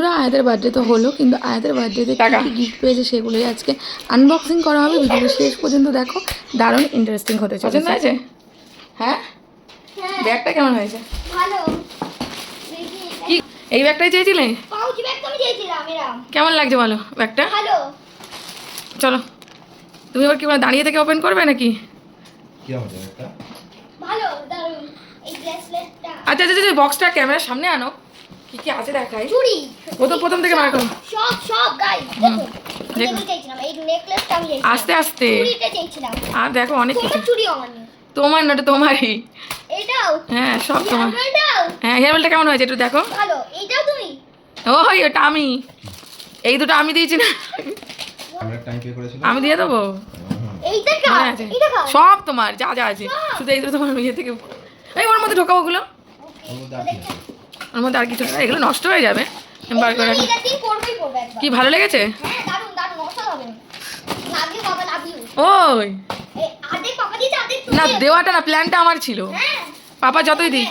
বন্ধুরা আয়াতের বার্থডে তো হলো কিন্তু আয়াতের বার্থডেতে টাকা। কী গিফট পেয়েছে সেগুলোই আজকে আনবক্সিং করা হবে। ভিডিওটা শেষ পর্যন্ত দেখো। দারুণ ইন্টারেস্টিং হতে পছন্দ চলেছে হয়েছে? হ্যাঁ? হ্যাঁ। ব্যাগটা কেমন হয়েছে? ভালো। কি? এই ব্যাগটাই চেয়েছিলে? পাউচ ব্যাগ তো আমি দিয়েছিলাম এরম। কেমন লাগছে বলো ব্যাগটা? ভালো। চলো। তুমি আবার কি বলো দাঁড়িয়ে থেকে ওপেন করবে নাকি? কি আচ্ছা আচ্ছা আচ্ছা বক্সটা ক্যামেরার সামনে আনো। কি কি আছে দেখাই? চুড়ি। প্রথম প্রথম থেকে বার করো সব সব গাইস চাইছিলাম আস্তে আস্তে। আর দেখো অনেক কিছু। তোমার চুড়ি আমার তোমার না ওটা তোমারই। এটাও? হ্যাঁ সব তোমার। হ্যাঁ হেয়ারবেলটা কেমন হয়েছে একটু দেখো। ভালো। এটাও তুমি? ওই ওটা আমি। এই দুটো আমি দিয়েছি না। আমি দিয়ে দেবো? সব তোমার যা যা আছে। শুধু এই দুটো তোমার ইয়ে থেকে এই ওর মধ্যে ঢোকাবো ওগুলো। ওর মধ্যে আর কিছু এগুলো নষ্ট হয়ে যাবে। বার করে কি ভালো লেগেছে? হ্যাঁ ওই। না দেওয়াটা না প্ল্যানটা আমার ছিল। হ্যাঁ। পাপা যতই দিই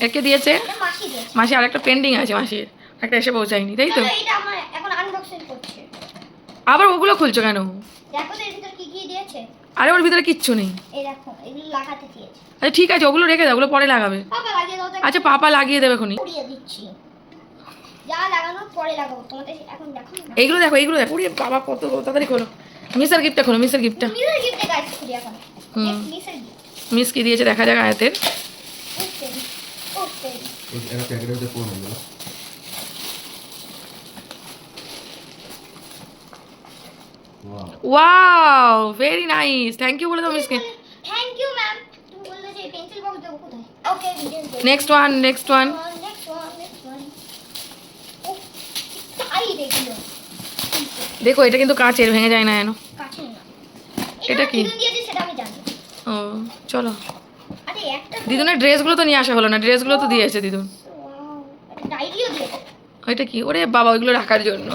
একে দিয়েছে। মাসি আর একটা পেন্ডিং আছে মাসির। একটা এসে পৌঁছায়নি তাই তো? আবার ওগুলো খুলছো কেন দেখো তো এর ভিতর কি কি দিয়েছে আরে ওর ভিতরে কিচ্ছু নেই। এই দেখো এগুলো লাগাতে দিয়েছে আচ্ছা ঠিক আছে ওগুলো রেখে দাও ওগুলো পরে লাগাবে। আচ্ছা পাপা লাগিয়ে দেবে খুনি পুড়িয়ে দিচ্ছি। যা লাগানোর পরে লাগাবো। তোমাদের এখন দেখো না। এইগুলো দেখো এইগুলো দেখো। ওরে বাবা কত তাড়াতাড়ি খোলো মিসের গিফটটা খোলো মিসের গিফটটা হুম। মিসের মিস কি দিয়েছে দেখা যাক আয়াতের ওকে ওকে ওই একটা প্যাকেটের মধ্যে পড়ে গেল wow very nice thank you বলে দাও মিসকে থ্যাংক ইউ ম্যাম তুমি বললে যে পেন্সিল বক্স দেবো কোথায় okay next one next one দেখো এটা কিন্তু কাচের ভেঙে যায় না এনো কাছে না এটা কি? ও চলো দিদুনের ড্রেসগুলো তো নিয়ে আসা হলো না ড্রেসগুলো তো দিয়েছে দিদুন ওইটা কি ওরে বাবা ওইগুলো রাখার জন্য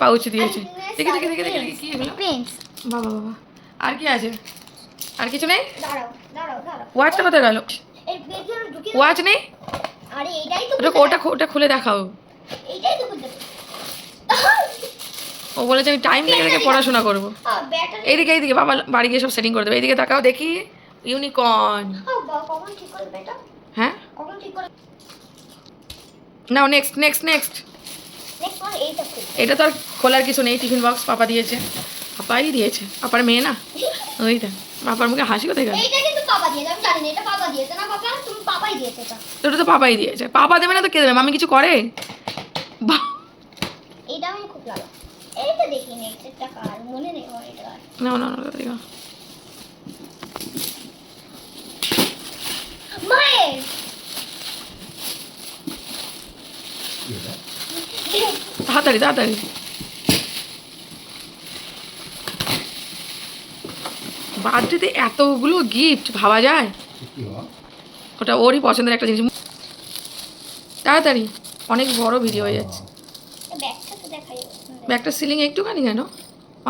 পাউচ দিয়েছে দেখি দেখি দেখি দেখি দেখি, কি এগুলো বাবা বাবা। আর কি আছে? আর কিছু নেই? ওয়াচটা কোথায় গেল? ওয়াচ নেই? ওটা ওটা খুলে দেখাও। ও বলেছে আমি টাইম লেগে লেগে পড়াশোনা করব। এইদিকে এইদিকে বাবা বাড়ি গিয়ে সব সেটিং করে দেবে। এইদিকে তাকাও দেখি। ইউনিকর্ন হ্যাঁ? নাও next next next next one এইটা খুলবে এটা তো আর খোলার কিছু নেই টিফিন বক্স পাপা দিয়েছে। পাপাই দিয়েছে পাপার মেয়ে না? ওইটা বাবার মুখে হাসি কোথায় গেল? এইটা কিন্তু পাপা দিয়েছে আমি জানি না এটা পাপা দিয়েছে না পাপা? তুমি পাপাই দিয়েছে এটা। ওটা তো পাপাই দিয়েছে। পাপা দেবে না তো কে দেবে? মামি কিছু করে? দেখি না মনে। না না না দেখো মায়ের কি এটা তাড়াতাড়ি তাড়াতাড়ি। বার্থডেতে এতগুলো গিফট ভাবা যায়? ওটা ওরই পছন্দের একটা জিনিস। তাড়াতাড়ি অনেক বড় ভিডিও হয়ে যাচ্ছে। ব্যাগটা সিলিং একটুখানি কেন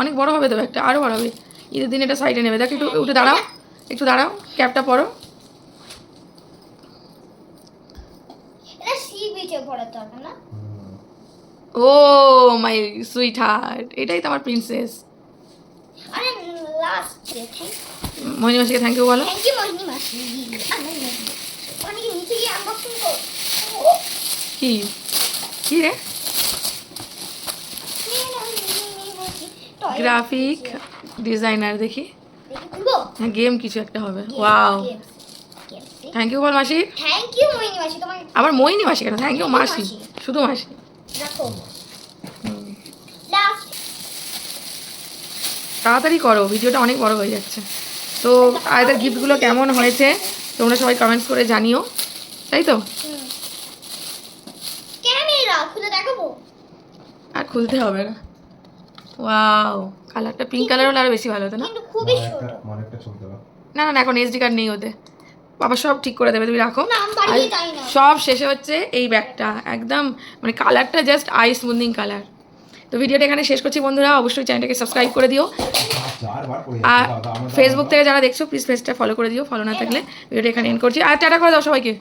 অনেক বড় হবে তো ব্যাগটা আরও বড় হবে। ঈদের দিন এটা সাইডে নেবে। দেখো একটু উঠে দাঁড়াও একটু দাঁড়াও ক্যাবটা পরো। সি বিচে পড়ার দরকার না? ও মাই সুইট হার্ট এটাই তো আমার প্রিন্সেস। আরে লাস্ট মহিনী মাসিকে থ্যাংক ইউ বলো। থ্যাংক ইউ মোহিনী মাসি আমার নিচে গিয়ে আনবক্সিং কর। কি? কি রে? গ্রাফিক ডিজাইনার দেখি। হ্যাঁ গেম কিছু একটা হবে। ওয়াও থ্যাংক ইউ বল মাসি। থ্যাংক ইউ মোহিনী মাসি তোমার আবার মইনি মাসি কেন? থ্যাংক ইউ মাসি। শুধু মাসি। রাখো। তাড়াতাড়ি করো ভিডিওটা অনেক বড় হয়ে যাচ্ছে। তো আয়দের গিফটগুলো কেমন হয়েছে তোমরা সবাই কমেন্টস করে জানিও। তাই তো? ক্যামেরা খুলে দেখাবো? আর খুলতে হবে না। ওয়াও কালারটা পিঙ্ক কালার হলে আরও বেশি ভালো হতো না? না না এখন এসডি কার্ড নেই ওতে বাবা সব ঠিক করে দেবে তুমি রাখো। সব শেষে হচ্ছে এই ব্যাগটা একদম মানে কালারটা জাস্ট আই স্মুদিং কালার তো ভিডিওটা এখানে শেষ করছি বন্ধুরা অবশ্যই চ্যানেলটাকে সাবস্ক্রাইব করে দিও। আর ফেসবুক থেকে যারা দেখছ প্লিজ পেজটা ফলো করে দিও ফলো না থাকলে ভিডিওটা এখানে এন্ড করছি। আর টাটা করে দাও সবাইকে।